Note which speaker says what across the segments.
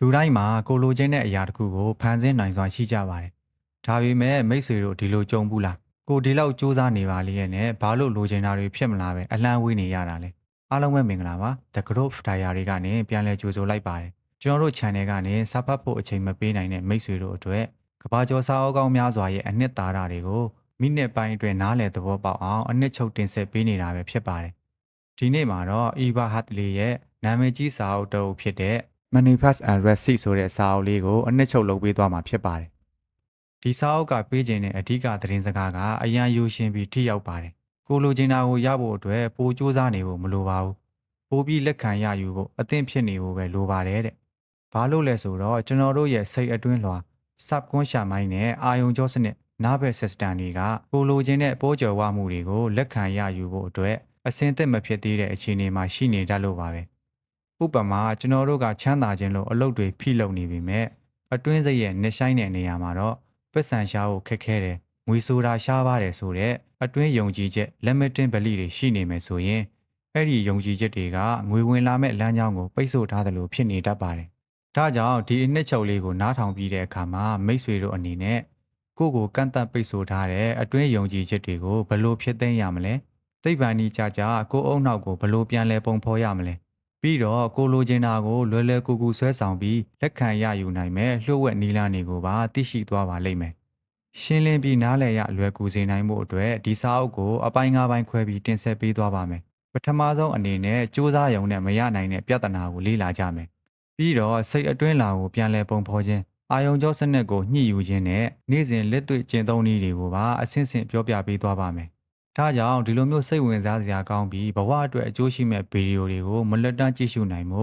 Speaker 1: လူတိုင်းမှာကိုလိုချင်တဲ့အရာတစ်ခုကိုဖန်ဆင်းနိုင်စွာရှိကြပါတယ်။ဒါပေမဲ့မိတ်ဆွေတို့ဒီလိုကြုံဘူးလား။ကိုဒီလောက်စူးစမ်းနေပါလေရဲ့နဲ့ဘာလို့လိုချင်တာတွေဖြစ်မလားပဲအလန့်ဝေးနေရတာလဲ။အားလုံးပဲမင်္ဂလာပါ။ The Group Diary ကနေပြန်လည်ကြိုဆိုလိုက်ပါတယ်။ကျွန်တော်တို့ channel ကနေစပတ်ဖို့အချိန်မပေးနိုင်တဲ့မိတ်ဆွေတို့အတွက်ကဘာကျော်စာအုပ်ကောင်းများစွာရဲ့အနှစ်သာရတွေကိုမိနစ်ပိုင်းအတွင်းနားလည်သဘောပေါက်အောင်အနှစ်ချုပ်တင်ဆက်ပေးနေတာပဲဖြစ်ပါတယ်။ဒီနေ့မှာတော့ Eva Hartley ရဲ့နာမည်ကြီးစာအုပ်တစ်အုပ်ဖြစ်တဲ့ Manifest and Receipt ဆိုတဲ့စာအုပ်လေးကိုအနှစ်ချုပ်လုပ်ပေးသွားမှာဖြစ်ပါတယ်။ဒီစာအုပ်ကပေးခြင်းတဲ့အဓိကသတင်းစကားကအရန်ယူရှင်ပြီးထိရောက်ပါတယ်။ကိုလိုချင်တာကိုရဖို့အတွက်ပိုစူးစမ်းနေဖို့မလိုပါဘူး။ပိုပြီးလက်ခံရယူဖို့အသင့်ဖြစ်နေဖို့ပဲလိုပါတယ်တဲ့။ဘာလို့လဲဆိုတော့ကျွန်တော်တို့ရဲ့စိတ်အတွင်းလွှာ subconscious mind နဲ့အာယုံကြောစနစ်နားဘက် system တွေကကိုလိုချင်တဲ့ပိုးကြော်ဝမှုတွေကိုလက်ခံရယူဖို့အတွက်အစင်းသက်မဖြစ်သေးတဲ့အခြေအနေမှာရှိနေတတ်လို့ပါပဲ။ ဥပမာကျွန်တော်တို့ကချမ်းသာခြင်းလို့အလုပ်တွေဖိလုပ်နေပြီမဲ့အတွင်းစိတ်ရဲ့နှဆိုင်တဲ့နေရာမှာတော့ပတ်စံရှားဖို့ခက်ခဲတယ်။ငွေဆိုတာရှားပါတယ်ဆိုတဲ့အတွင်းယုံကြည်ချက် limiting belief တွေရှိနေမယ်ဆိုရင်အဲ့ဒီယုံကြည်ချက်တွေကငွေဝင်လာမဲ့လမ်းကြောင်းကိုပိတ်ဆို့ထားတယ်လို့ဖြစ်နေတတ်ပါတယ်။ဒါကြောင့်ဒီအနှစ်ချုပ်လေးကိုနားထောင်ပြီးတဲ့အခါမှာမိတ်ဆွေတို့အနေနဲ့ကိုယ့်ကိုကန့်သတ်ပိတ်ဆို့ထားတဲ့အတွင်းယုံကြည်ချက်တွေကိုဘယ်လိုဖြစ်သိမ်းရမလဲ။သိပ္ပံဤကြကြကိုယ့်အုံနောက်ကိုဘယ်လိုပြန်လဲပုံဖော်ရမလဲ။ ပြီးတော့ကိုလိုချင်တာကိုလွယ်လွယ်ကူကူဆွဲဆောင်ပြီးလက်ခံရယူနိုင်မဲ့လှုပ်ဝက်နီလာနေကိုပါသိရှိသွားပါလိမ့်မယ်။ရှင်းလင်းပြီးနားလည်ရလွယ်ကူစေနိုင်မှုအတွက်ဒီစာအုပ်ကိုအပိုင်း၅ပိုင်းခွဲပြီးတင်ဆက်ပေးသွားပါမယ်။ပထမဆုံးအနေနဲ့စူးစမ်းရုံနဲ့မရနိုင်တဲ့ပြဿနာကိုလေ့လာကြမယ်။ပြီးတော့စိတ်အတွင်းလာကိုပြန်လဲပုံဖော်ခြင်းအာယုံကြောစနစ်ကိုညှိယူခြင်းနဲ့နေ့စဉ်လက်တွေ့ကျင့်သုံးနည်းတွေကိုပါအဆင့်ဆင့်ပြောပြပေးသွားပါမယ်။ ဒါကြောင့်ဒီလိုမျိုးစိတ်ဝင်စားစရာကောင်းပြီးဘဝအတွက်အကျိုးရှိမဲ့ဗီဒီယိုတွေကိုမလွတ်တမ်းကြည့်ရှုနိုင်မှု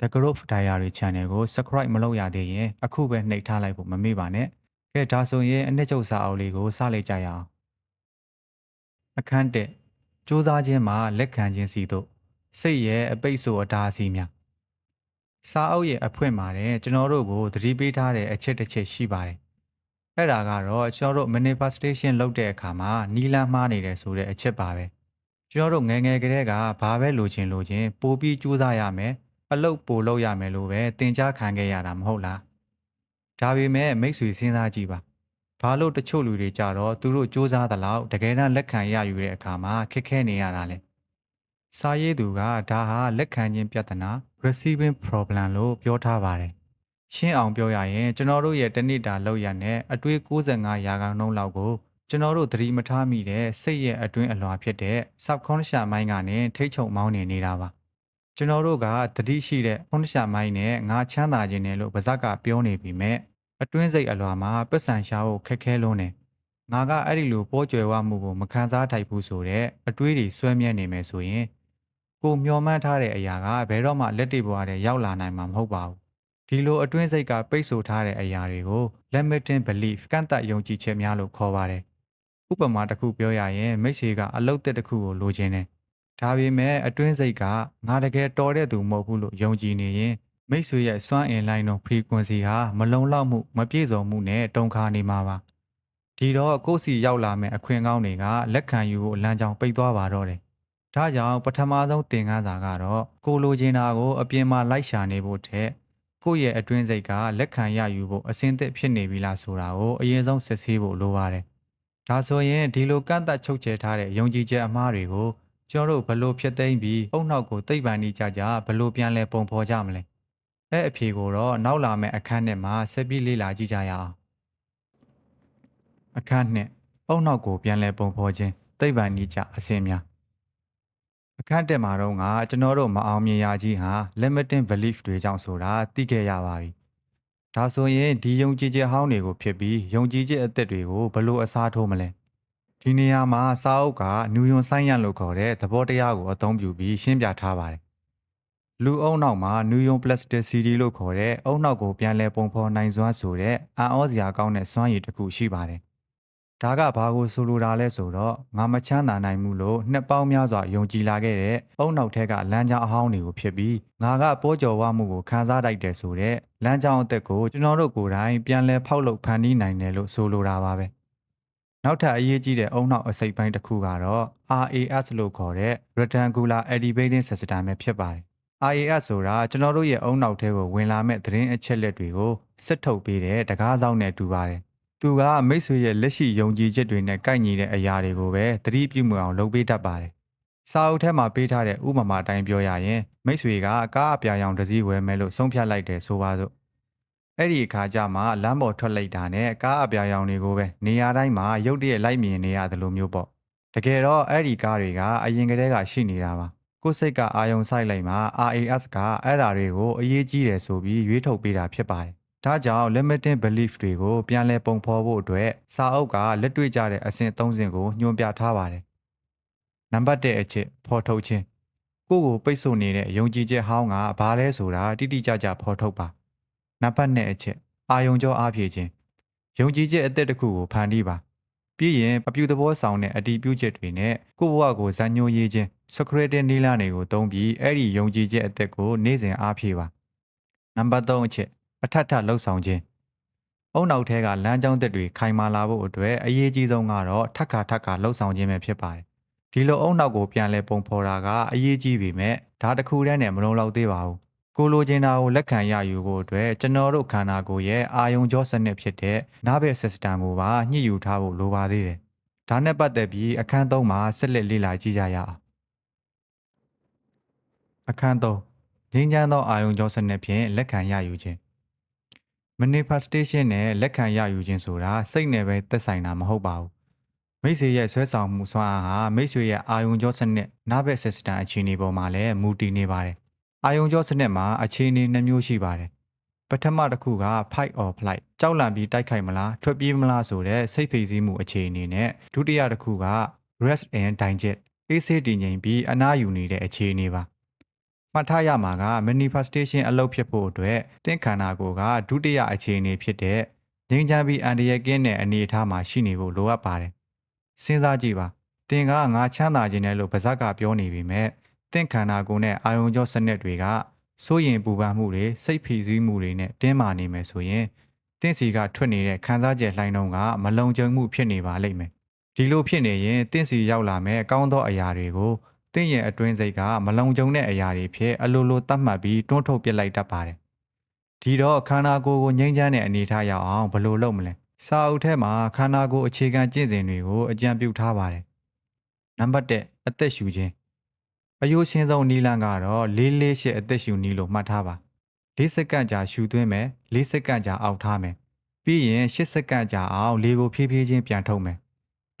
Speaker 1: The Group Diary Channel ကို Subscribe မလုပ်ရသေးရင်အခုပဲနှိပ်ထားလိုက်ဖို့မမေ့ပါနဲ့။ကဲဒါဆိုရင်အနှစ်ချုပ်စာအုပ်လေးကိုစလိုက်ကြရအောင်။အခန်း1စူးစမ်းခြင်းမှာလက်ခံခြင်းစီတို့စိတ်ရဲ့အပိတ်ဆိုအတားအဆီးများစာအုပ်ရဲ့အဖွင့်ပါတယ်ကျွန်တော်တို့ကိုသတိပေးထားတဲ့အချက်တစ်ချက်ရှိပါတယ်။ အဲ့ဒါကတော့ကျွန်တော်တို့ manifestation လုပ်တဲ့အခါမှာနီလန်းမှားနေတယ်ဆိုတဲ့အချက်ပါပဲ။ကျွန်တော်တို့ငယ်ငယ်ကတည်းကဘာပဲလိုချင်လိုချင်ပိုပြီးကြိုးစားရမယ်။အလုပ်ပိုလုပ်ရမယ်လို့ပဲသင်ကြားခံခဲ့ရတာမဟုတ်လား။ဒါပေမဲ့မိတ်ဆွေစဉ်းစားကြည့်ပါ။ဘာလို့တချို့လူတွေကြတော့သူတို့စူးစမ်းသလောက်တကယ်တမ်းလက်ခံရယူတဲ့အခါမှာခက်ခဲနေရတာလဲ။စာရေးသူကဒါဟာလက်ခံခြင်းပြဿနာ receiving problem လို့ပြောထားပါတယ်။ ရှင်းအောင်ပြောရရင်ကျွန်တော်တို့ရဲ့တနစ်တာလောက်ရနဲ့အတွေး65ရာခိုင်နှုန်းလောက်ကိုကျွန်တော်တို့သတိမထားမိတဲ့စိတ်ရဲ့အတွင်းအလွှာဖြစ်တဲ့ subconscious mind ကနေထိတ်ချုံမောင်းနေနေတာပါ။ကျွန်တော်တို့ကသတိရှိတဲ့ conscious mind နဲ့ငါချမ်းသာခြင်းနဲ့လို့ပါဇက်ကပြောနေပြီမဲ့အတွင်းစိတ်အလွှာမှာပတ်စံရှားဖို့ခက်ခဲလုံးနေငါကအဲ့ဒီလိုပိုးကြွယ်ဝမှုကိုမခံစားထိုက်ဘူးဆိုတဲ့အတွေးတွေဆွဲမြဲနေမယ်ဆိုရင်ကိုမျောမှန်းထားတဲ့အရာကဘယ်တော့မှလက်တွေ့ဘဝထဲရောက်လာနိုင်မှာမဟုတ်ပါဘူး ဒီလိုအတွင်းစိတ်ကပိတ်ဆို့ထားတဲ့အရာတွေကို limiting belief ကန့်သတ်ယုံကြည်ချက်များလို့ခေါ်ပါတယ်ဥပမာတစ်ခုပြောရရင်မိတ်ဆွေကအလုတ်တက်တစ်ခုကိုလိုချင်တယ်ဒါပေမဲ့အတွင်းစိတ်ကငါတကယ်တော်တဲ့သူမဟုတ်ဘူးလို့ယုံကြည်နေရင်မိတ်ဆွေရဲ့စွမ်းအင်လိုင်းတို့ frequency ဟာမလုံလောက်မှုမပြည့်စုံမှုနဲ့တုံခါနေမှာပါဒီတော့ကိုယ့်စီရောက်လာမဲ့အခွင့်ကောင်းတွေကလက်ခံယူဖို့လမ်းကြောင်းပိတ်သွားပါတော့တယ်ဒါကြောင့်ပထမဆုံးသင်ခန်းစာကတော့ကိုလိုချင်တာကိုအပြင်မှာလိုက်ရှာနေဖို့ထက် ကိုယ့်ရဲ့အတွင်းစိတ်ကလက်ခံရယူဖို့အစင်းသစ်ဖြစ်နေပြီလားဆိုတာကိုအရင်ဆုံးစစ်ဆေးဖို့လိုပါတယ်။ဒါဆိုရင်ဒီလိုကန့်သက်ချုပ်ချယ်ထားတဲ့ယုံကြည်ချက်အမှားတွေကိုကျွန်တော်တို့ဘလို့ဖြစ်သိမ်းပြီးအုံနောက်ကိုသိပ်ပန်နေကြကြဘလို့ပြန်လဲပုံဖော်ကြမလဲ။အဲ့အဖြေကိုတော့နောက်လာမယ့်အခန်းထဲမှာဆက်ပြီးလေ့လာကြည့်ကြရအောင်။အခန်းနှစ်အုံနောက်ကိုပြန်လဲပုံဖော်ခြင်းသိပ်ပန်နေကြအစင်းများ အခန်းတက်မှာတော့ကကျွန်တော်တို့မအောင်မြင်ရကြီးဟာ limiting belief တွေကြောင့်ဆိုတာသိခဲ့ရပါပြီ။ဒါဆိုရင်ဒီယုံကြည်ချက်ဟောင်းတွေကိုဖြစ်ပြီးယုံကြည်ချက်အသက်တွေကိုဘယ်လိုအစားထိုးမလဲ။ဒီနေရာမှာစာအုပ်ကနူယွန်ဆိုင်ရန်လို့ခေါ်တဲ့သဘောတရားကိုအသုံးပြုပြီးရှင်းပြထားပါတယ်။လူအုံနောက်မှာနူယွန် plasticity လို့ခေါ်တဲ့အုံနောက်ကိုပြန်လဲပုံဖော်နိုင်စွမ်းဆိုတဲ့အံ့ဩစရာကောင်းတဲ့စွမ်းရည်တစ်ခုရှိပါတယ် ဒါကဘာကိုဆိုလိုတာလဲဆိုတော့ငါမချမ်းသာနိုင်မှုလို့နှစ်ပေါင်းများစွာယုံကြည်လာခဲ့တဲ့အုံနောက်ထက်ကလမ်းကြောင်းအဟောင်းတွေကိုဖြစ်ပြီးငါကပိုးကြော်ဝမှုကိုခံစားတိုက်တယ်ဆိုတဲ့လမ်းကြောင်းအသက်ကိုကျွန်တော်တို့ကိုယ်တိုင်ပြန်လဲဖောက်လုပ်ဖန်တီးနိုင်တယ်လို့ဆိုလိုတာပါပဲနောက်ထပ်အရေးကြီးတဲ့အုံနောက်အစိပ်ပိုင်းတစ်ခုကတော့ RAS လို့ခေါ်တဲ့ Rectangular Elevating System ပဲဖြစ်ပါတယ် RAS ဆိုတာကျွန်တော်တို့ရဲ့အုံနောက်ထဲကိုဝင်လာမဲ့သတင်းအချက်လက်တွေကိုစစ်ထုတ်ပေးတဲ့တကားဆောင်နဲ့တူပါတယ်။ သူကမိတ်ဆွေရဲ့လက်ရှိယုံကြည်ချက်တွေနဲ့ကိုက်ညီတဲ့အရာတွေကိုပဲသတိပြုမိအောင်လုပ်ပေးတတ်ပါတယ်။စာအုပ်ထဲမှာပေးထားတဲ့ဥပမာအတိုင်းပြောရရင်မိတ်ဆွေကကားအပြာရောင်တစ်စီးဝယ်မယ်လို့ဆုံးဖြတ်လိုက်တယ်ဆိုပါစို့။အဲ့ဒီအခါကျမှလမ်းပေါ်ထွက်လိုက်တာနဲ့ကားအပြာရောင်တွေကိုပဲနေရာတိုင်းမှာရုတ်တရက်လိုက်မြင်နေရတယ်လို့မျိုးပေါ့။တကယ်တော့အဲ့ဒီကားတွေကအရင်ကတည်းကရှိနေတာပါ။ကိုယ်စိတ်ကအာယုံဆိုင်လိုက်မှာ RAS ကအဲ့ဓာတွေကိုအရေးကြီးတယ်ဆိုပြီးရွေးထုတ်ပေးတာဖြစ်ပါတယ်။ ဒါကြောင့် limiting belief တွေကိုပြန်လည်ပုံဖော်ဖို့အတွက်စာအုပ်ကလက်တွေ့ကျတဲ့အဆင့်၃ဆင့်ကိုညွှန်ပြထားပါတယ်။နံပါတ်၁အချက်ဖော်ထုတ်ခြင်းကိုယ့်ကိုပိတ်ဆို့နေတဲ့ယုံကြည်ချက်ဟောင်းကဘာလဲဆိုတာတိတိကျကျဖော်ထုတ်ပါ။နံပါတ်၂အချက်အာယုံကြောအားဖြည့်ခြင်းယုံကြည်ချက်အသက်တစ်ခုကိုဖန်တီးပါ။ပြီးရင်အပြူသဘောဆောင်တဲ့အတီးပြုချက်တွေနဲ့ကိုယ့်ဘဝကိုဇာညိုရေးခြင်း security နီလာတွေကိုသုံးပြီးအဲ့ဒီယုံကြည်ချက်အသက်ကိုနေ့စဉ်အားဖြည့်ပါနံပါတ်3အချက် အထက်ထလှုပ်ဆောင်ခြင်းအုံနောက်ထဲကလမ်းကြောင်းသက်တွေခိုင်မာလာဖို့အတွက်အရေးကြီးဆုံးကတော့ထက်ခါထက်ခါလှုပ်ဆောင်ခြင်းပဲဖြစ်ပါတယ်ဒီလိုအုံနောက်ကိုပြန်လဲပုံဖော်တာကအရေးကြီးပေမဲ့ဒါတစ်ခုတည်းနဲ့မလုံးလောက်သေးပါဘူးကိုလိုချင်တာကိုလက်ခံရယူဖို့အတွက်ကျွန်တော်တို့ခန္ဓာကိုယ်ရဲ့အာယုံကြောစနစ်ဖြစ်တဲ့နားဘက် system ကိုပါညှိယူထားဖို့လိုပါသေးတယ်ဒါနဲ့ပတ်သက်ပြီးအခန်း3မှာဆက်လက်လေ့လာကြည့်ကြရအောင်အခန်း3ငြိမ်းချမ်းသောအာယုံကြောစနစ်ဖြင့်လက်ခံရယူခြင်း manifestation နဲ့လက်ခံရယူခြင်းဆိုတာစိတ်နဲ့ပဲသက်ဆိုင်တာမဟုတ်ပါဘူးမိတ်ဆွေရဲ့ဆွဲဆောင်မှုစွမ်းအားဟာမိတ်ဆွေရဲ့အာယုံကြောစနစ်နားဘက် system အခြေအနေပေါ်မှာလည်းမူတည်နေပါတယ်အာယုံကြောစနစ်မှာအခြေအနေနှမျိုးရှိပါတယ်ပထမတစ်ခုက fight or flight ကြောက်လန့်ပြီးတိုက်ခိုက်မလားထွက်ပြေးမလားဆိုတဲ့စိတ်ဖိစီးမှုအခြေအနေနဲ့ဒုတိယတစ်ခုက rest and digest အေးဆေးတည်ငြိမ်ပြီးအနားယူနေတဲ့အခြေအနေပါ မှတ်ထားရမှာက manifestation အလုပ်ဖြစ်ဖို့အတွက်သင်ခန္ဓာကိုယ်ကဒုတိယအခြေအနေဖြစ်တဲ့ငြိမ်းချမ်းပြီးအန္တရာယ်ကင်းတဲ့အနေအထားမှာရှိနေဖို့လိုအပ်ပါတယ်စဉ်းစားကြည့်ပါသင်ကငါချမ်းသာခြင်းနဲ့လို့ပါဇက်ကပြောနေပြီမဲ့သင်ခန္ဓာကိုယ်နဲ့အာယုံကြောစနစ်တွေကစိုးရင်ပူပန်မှုတွေစိတ်ဖိစီးမှုတွေနဲ့တင်းမာနေမယ်ဆိုရင်တင့်စီကထွက်နေတဲ့ခံစားချက်လှိုင်းလုံးကမလုံခြုံမှုဖြစ်နေပါလိမ့်မယ်ဒီလိုဖြစ်နေရင်တင့်စီရောက်လာမဲ့အကောင်းသောအရာတွေကို တင့်ရဲ့အတွင်းစိတ်ကမလုံခြုံတဲ့အရာတွေဖြစ်အလိုလိုတတ်မှတ်ပြီးတွန်းထုတ်ပစ်လိုက်တတ်ပါတယ်ဒီတော့ခန္ဓာကိုယ်ကိုငြိမ်းချမ်းတဲ့အနေထားရောက်အောင်ဘယ်လိုလုပ်မလဲစာအုပ်ထဲမှာခန္ဓာကိုယ်အခြေခံကျင့်စဉ်တွေကိုအကြံပြုထားပါတယ်နံပါတ်1အသက်ရှူခြင်းအယိုးရှင်းဆုံးနီလန်ကတော့လေးလေးရှစ်အသက်ရှူနီလို့မှတ်ထားပါ၄စက္ကန့်ကြာရှူသွင်းမယ်၄စက္ကန့်ကြာအောက်ထားမယ်ပြီးရင်၈စက္ကန့်ကြာအောင်လေကိုဖြည်းဖြည်းချင်းပြန်ထုတ်မယ်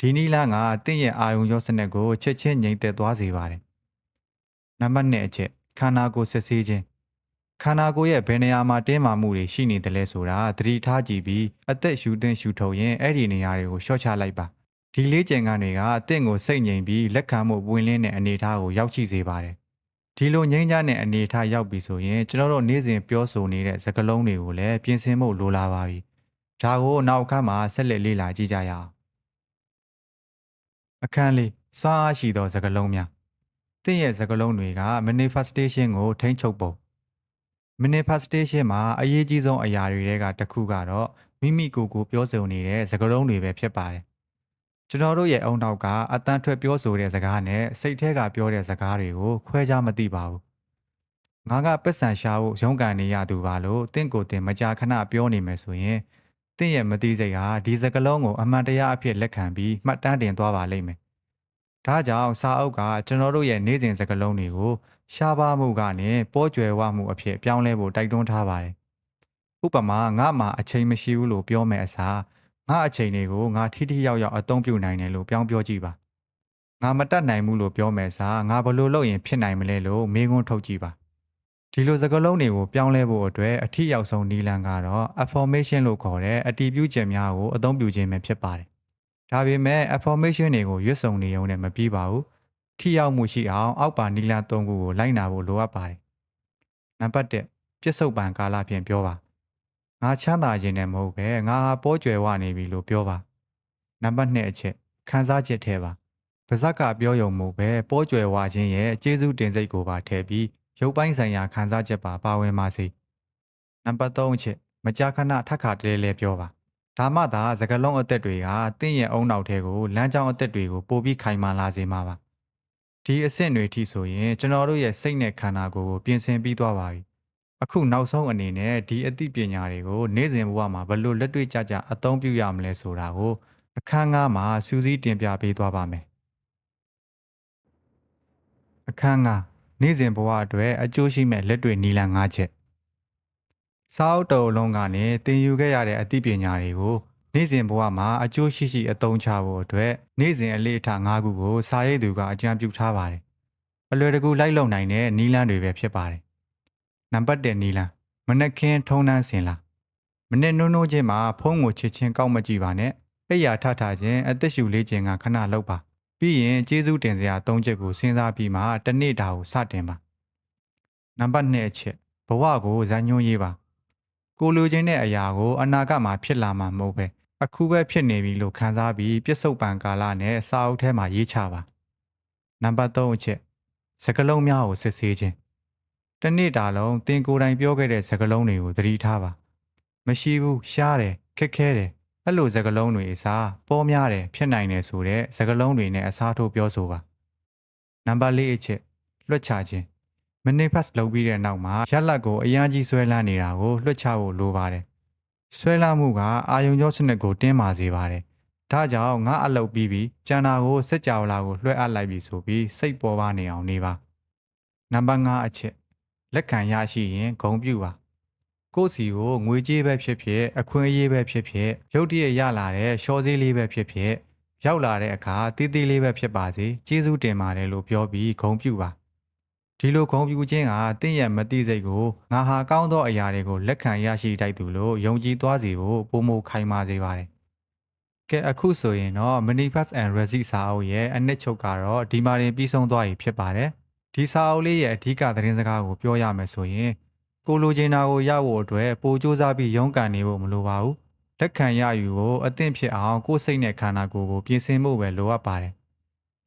Speaker 1: ဒီနီလန်ကတင့်ရဲ့အာယုံရောစနစ်ကိုချက်ချင်းငြိမ်သက်သွားစေပါတယ်နံပါတ်2အချက်ခန္ဓာကိုယ်စစ်ဆေးခြင်းခန္ဓာကိုယ်ရဲ့ဘယ်နေရာမှာတင်းမာမှုတွေရှိနေတယ်လဲဆိုတာသတိထားကြည့်ပြီးအသက်ရှူသွင်းရှူထုတ်ရင်အဲ့ဒီနေရာတွေကိုရှော့ချလိုက်ပါဒီလေးကျင်ကန်တွေကအသင့်ကိုစိတ်ငြိမ်ပြီးလက်ခံမှုပွင့်လင်းတဲ့အနေအထားကိုရောက်ရှိစေပါတယ်။ဒီလိုငြိမ်းချမ်းတဲ့အနေအထားရောက်ပြီဆိုရင်ကျွန်တော်တို့နေ့စဉ်ပြောဆိုနေတဲ့စကားလုံးတွေကိုလည်းပြင်ဆင်ဖို့လိုလာပါပြီ။ဒါကိုနောက်အခါမှာဆက်လက်လေ့လာကြည့်ကြရအောင်။ အခန်းလေးစားအားရှိသောစကားလုံးများ။သင်ရဲ့စကားလုံးတွေက manifestation ကိုထိန်းချုပ်ပုံ manifestation မှာအရေးကြီးဆုံးအရာတွေကတစ်ခုကတော့မိမိကိုယ်ကိုပြောဆိုနေတဲ့စကားလုံးတွေပဲဖြစ်ပါတယ်ကျွန်တော်တို့ရဲ့အုံနောက်ကအတန်းထွက်ပြောဆိုတဲ့စကားနဲ့စိတ်ထဲကပြောတဲ့စကားတွေကိုခွဲခြားမသိပါဘူးငါကပက်ဆန်ရှာဖို့ရုန်းကန်နေရသူပါလို့တင့်ကိုတင်မကြာခဏပြောနေမယ်ဆိုရင် တင့်ရဲ့မသိစိတ်ဟာဒီစကလုံးကိုအမှန်တရားအဖြစ်လက်ခံပြီးမှတ်တမ်းတင်သွားပါလိမ့်မယ်ဒါကြောင့်စာအုပ်ကကျွန်တော်တို့ရဲ့နေ့စဉ်စကလုံးတွေကိုရှားပါမှုကနေပိုးကြွယ်ဝမှုအဖြစ်ပြောင်းလဲဖို့တိုက်တွန်းထားပါတယ်ဥပမာငါမှအချိန်မရှိဘူးလို့ပြောမယ်အစားငါအချိန်တွေကိုငါထိထိရောက်ရောက်အသုံးပြုနိုင်တယ်လို့ပြောင်းပြောကြည့်ပါငါမတတ်နိုင်ဘူးလို့ပြောမယ်စားငါဘလို့လုပ်ရင်ဖြစ်နိုင်မလဲလို့မေးခွန်းထုတ်ကြည့်ပါ ဒီလိုစကားလုံးတွေကိုပြောင်းလဲဖို့အတွက်အထီရောက်ဆုံးနီလန်ကတော့ affirmation လို့ခေါ်တဲ့အတည်ပြုချက်များကိုအသုံးပြုခြင်းပဲဖြစ်ပါတယ်ဒါပေမဲ့ affirmation တွေကိုရွတ်စုံနေုံနဲ့မပြီးပါဘူးထိရောက်မှုရှိအောင်အောက်ပါနီလန်၃ခုကိုလိုက်နာဖို့လိုအပ်ပါတယ်နံပါတ်1ပြစ္ဆုတ်ပံကာလဖြင့်ပြောပါငါချမ်းသာခြင်းနဲ့မဟုတ်ပဲငါဟာပိုးကြွယ်ဝနေပြီလို့ပြောပါနံပါတ်2အချက်ခံစားချက်ထဲပါပါဇက်ကပြောရုံမဟုတ်ပဲပိုးကြွယ်ဝခြင်းရဲ့ကျေးဇူးတင်စိတ်ကိုပါထည့်ပြီး ရုပ်ပိုင်းဆိုင်ရာခံစားချက်ပါပါဝင်ပါစေနံပါတ်3အချက်မကြာခဏထပ်ခါတလဲလဲပြောပါဒါမှသာစကလုံးအသက်တွေကတင့်ရဲ့အုံနောက်ထဲကိုလမ်းကြောင်းအသက်တွေကိုပို့ပြီးခိုင်မာလာစေမှာပါဒီအဆင့်တွေထိဆိုရင်ကျွန်တော်တို့ရဲ့စိတ်နဲ့ခန္ဓာကိုယ်ကိုပြင်ဆင်ပြီးသွားပါပြီအခုနောက်ဆုံးအနေနဲ့ဒီအသိပညာတွေကိုနေ့စဉ်ဘဝမှာဘယ်လိုလက်တွေ့ကျကျအသုံးပြုရမလဲဆိုတာကိုအခန်းငါးမှာစူးစီးတင်ပြပေးသွားပါမယ်အခန်းငါး နေ့စဉ်ဘဝအတွက်အကျိုးရှိမဲ့လက်တွေ့နည်းလမ်း၅ချက်စာအုပ်တော်အလုံးကနေသင်ယူခဲ့ရတဲ့အသိပညာတွေကိုနေ့စဉ်ဘဝမှာအကျိုးရှိရှိအသုံးချဖို့အတွက်နေ့စဉ်အလေးအထား၅ခုကိုစာရေးသူကအကြံပြုထားပါတယ်အလွယ်တကူလိုက်လုံနိုင်တဲ့နည်းလမ်းတွေပဲဖြစ်ပါတယ်နံပါတ်1နည်းလမ်းမနက်ခင်းထုံးနှန်းစင်လာမနေ့နိုးနိုးချင်းမှာဖုံးကိုချစ်ချင်းကောက်မကြည့်ပါနဲ့အိယာထထချင်းအသက်ရှူလေးခြင်းကခဏလောက်ပါ ပြီးရင်ကျေးဇူးတင်စရာ၃ချက်ကိုစဉ်းစားပြီးမှတစ်နေ့တာကိုစတင်ပါနံပါတ်2အချက်ဘဝကိုဇာညွှန်းရေးပါကိုလိုချင်တဲ့အရာကိုအနာဂတ်မှာဖြစ်လာမှာမဟုတ်ပဲအခုပဲဖြစ်နေပြီလို့ခံစားပြီးပြစ္ဆုတ်ပံကာလနဲ့စာအုပ်ထဲမှာရေးချပါနံပါတ်3အချက်စကလုံးများကိုစစ်ဆေးခြင်းတစ်နေ့တာလုံးသင်ကိုယ်တိုင်ပြောခဲ့တဲ့စကလုံးတွေကိုသတိထားပါမရှိဘူးရှားတယ်ခက်ခဲတယ် အဲ့လိုစကားလုံးတွေအစားပေါ်များတယ်ဖြစ်နိုင်တယ်ဆိုတဲ့စကားလုံးတွေနဲ့အစားထိုးပြောဆိုပါနံပါတ်၄အချက်လွှတ်ချခြင်းမနိဖတ်လုပ်ပြီးတဲ့နောက်မှာရက်လက်ကိုအရန်ကြီးဆွဲလန်းနေတာကိုလွှတ်ချဖို့လိုပါတယ်ဆွဲလန်းမှုကအာယုံကြောစနစ်ကိုတင်းမာစေပါတယ်ဒါကြောင့်ငါအလုပ်ပြီးပြီးကျန်တာကိုစက်ကြောလာကိုလွှဲအပ်လိုက်ပြီဆိုပြီးစိတ်ပေါ်ပါနေအောင်နေပါနံပါတ်5အချက်လက်ခံရရှိရင်ဂုံပြူပါ ကိုယ့်စီကိုငွေကြေးပဲဖြစ်ဖြစ်အခွင့်အရေးပဲဖြစ်ဖြစ်ရုတ်တရက်ရလာတဲ့ရှော့ဈေးလေးပဲဖြစ်ဖြစ်ရောက်လာတဲ့အခါတီးတီးလေးပဲဖြစ်ပါစေကျေးဇူးတင်ပါတယ်လို့ပြောပြီးဂုဏ်ပြုပါဒီလိုဂုဏ်ပြုခြင်းကတင့်ရဲ့မတိစိတ်ကိုငါဟာကောင်းသောအရာတွေကိုလက်ခံရရှိတတ်သူလို့ယုံကြည်သွားစေဖို့ပုံမခိုင်မာစေပါတယ်ကဲအခုဆိုရင်တော့ Manifest and Resist စာအုပ်ရဲ့အနှစ်ချုပ်ကတော့ဒီမှာတင်ပြီးဆုံးသွားပြီဖြစ်ပါတယ်ဒီစာအုပ်လေးရဲ့အဓိကသတင်းစကားကိုပြောရမယ်ဆိုရင် ကိုလိုချင်တာကိုရဖို့အတွက်ပိုစူးစမ်းပြီးရုန်းကန်နေဖို့မလိုပါဘူးလက်ခံရယူကိုအသင့်ဖြစ်အောင်ကိုယ်စိတ်နဲ့ခန္ဓာကိုယ်ကိုပြင်ဆင်ဖို့ပဲလိုအပ်ပါတယ်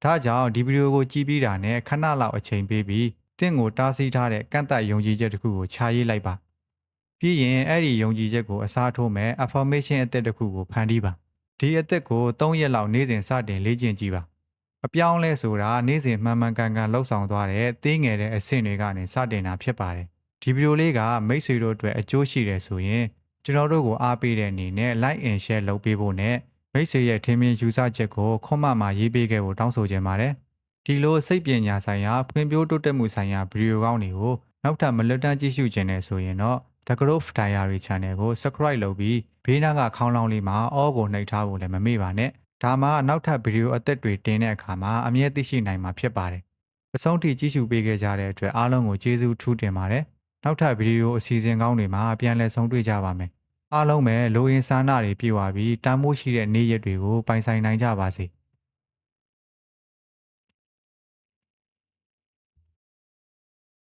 Speaker 1: ဒါကြောင့်ဒီဗီဒီယိုကိုကြည့်ပြီးတာနဲ့ခဏလောက်အချိန်ပေးပြီးတင့်ကိုတားဆီးထားတဲ့ကန့်သက်ယုံကြည်ချက်တစ်ခုကိုခြာရေးလိုက်ပါပြီးရင်အဲ့ဒီယုံကြည်ချက်ကိုအစားထိုးမဲ့ affirmation အသစ်တစ်ခုကိုဖန်တီးပါဒီအသစ်ကို3ရက်လောက်နေ့စဉ်စတင်လေ့ကျင့်ကြည့်ပါအပြောင်းလဲဆိုတာနေ့စဉ်မှန်မှန်ကန်ကန်လှုပ်ဆောင်သွားတဲ့သေးငယ်တဲ့အဆင့်တွေကနေစတင်တာဖြစ်ပါတယ် ဒီဗီဒီယိုလေးကမိတ်ဆွေတို့အတွက်အကျိုးရှိတယ်ဆိုရင်ကျွန်တော်တို့ကိုအားပေးတဲ့အနေနဲ့ like and share လုပ်ပေးဖို့နဲ့မိတ်ဆွေရဲ့ထင်မြင်ယူဆချက်ကိုခွန်မမှာရေးပေးခဲ့ဖို့တောင်းဆိုချင်ပါတယ်။ဒီလိုစိတ်ပညာဆိုင်ရာဖွံ့ဖြိုးတိုးတက်မှုဆိုင်ရာဗီဒီယိုကောင်းတွေကိုနောက်ထပ်မလွတ်တမ်းကြည့်ရှုခြင်းနဲ့ဆိုရင်တော့ The Growth Diary Channel ကို Subscribe လုပ်ပြီးဘေးနားကခေါင်းလောင်းလေးမှာအောကိုနှိပ်ထားဖို့လည်းမမေ့ပါနဲ့။ဒါမှနောက်ထပ်ဗီဒီယိုအသက်တွေတင်တဲ့အခါမှာအမြဲသိရှိနိုင်မှာဖြစ်ပါတယ်။အဆုံးထိကြည့်ရှုပေးခဲ့ကြတဲ့အတွက်အားလုံးကိုကျေးဇူးထူးတင်ပါတယ်။ နောက်ထပ်ဗီဒီယိုအစီအစဉ်ကောင်းတွေမှာပြန်လည်ဆုံတွေ့ကြပါမယ်အားလုံးပဲလိုအင်ဆန္ဒတွေပြည့်ဝပြီးတန်မိုးရှိတဲ့နေ့ရက်တွေကိုပိုင်ဆိုင်နိုင်ကြပါစေ။